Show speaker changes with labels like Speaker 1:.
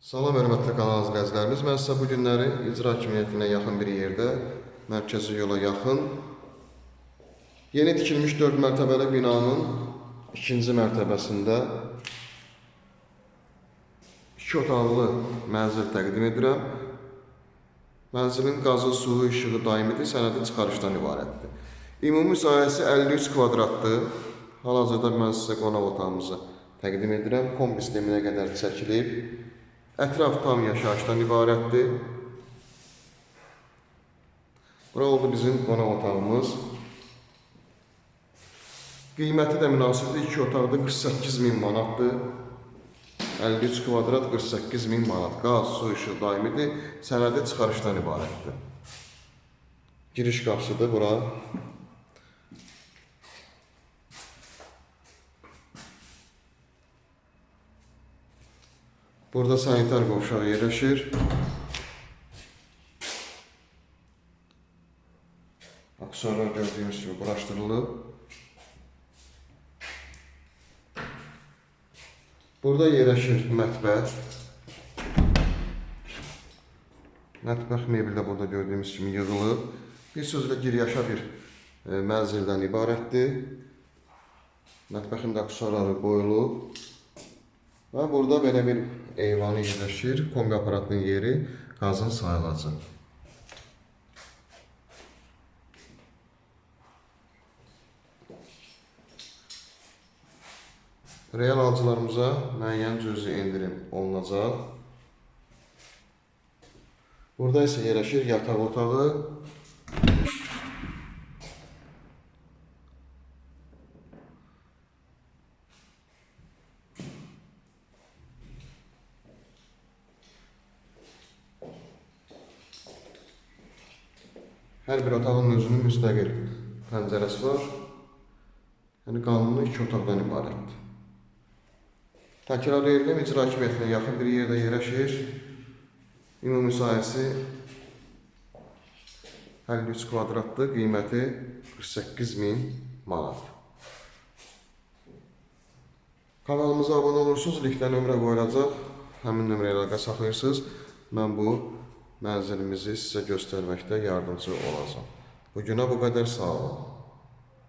Speaker 1: Salam hörmətli kanal izləyicilərimiz. Mən sizə bu günləri icra hakimiyyətinə yaxın bir yerdə, mərkəzi yola yaxın yeni tikilmiş 4 mərtəbəli binanın ikinci mərtəbəsində iki otaqlı mənzil təqdim edirəm. Mənzilin qazı, suyu, işığı daimidir, sənədi çıxarışdan ibarətdir. Ümumi sahəsi 53 kvadratdır. Hal-hazırda mən sizə qonaq otağımızı təqdim edirəm. Kombi sisteminə qədər çəkilib. Ətraf tam yaşayışdan ibarətdir. Bura oldu bizim qonaq otağımız. Qiyməti də münasibdir. 2 otaqda 48 min manatdır. 53 kvadrat 48 min manat. Qaz, su, işıq daimidir. Sənədi çıxarışdan ibarətdir. Giriş qapısıdır bura. Burada sanitar qovşağı yerləşir. Aksesuarlar gördüyünüz kimi quraşdırılıb. Burada yerləşir mətbəx. Mətbəx mebeli də burada gördüyümüz kimi yığılıb. Bir sözlə giryaşa bir e, mənzildən ibarətdir. Mətbəxin də aksesuarları qoyulub. Və burada belə bir eyvanı yerləşir. Kombi aparatının yeri qazın sayılacaq. Real alıcılarımıza müəyyən cüzi endirim olunacaq. Burada isə yerləşir yataq otağı. Hər bir otağın özünün müstəqil pəncərəsi var. Yəni qanuni iki otaqdan ibarətdir. Təkrar edirəm, icra hakimiyyətinə yaxın bir yerdə yerləşir. Ümumi sahəsi 53 kvadratdır, qiyməti 48 min manat. Kanalımıza abunə olursunuz, linkdə nömrə qoyulacaq. Həmin nömrəyə əlaqə saxlayırsınız. Mən bu mənzilimizi sizə göstərməkdə yardımcı olacağam. Bu günə bu qədər sağ olun.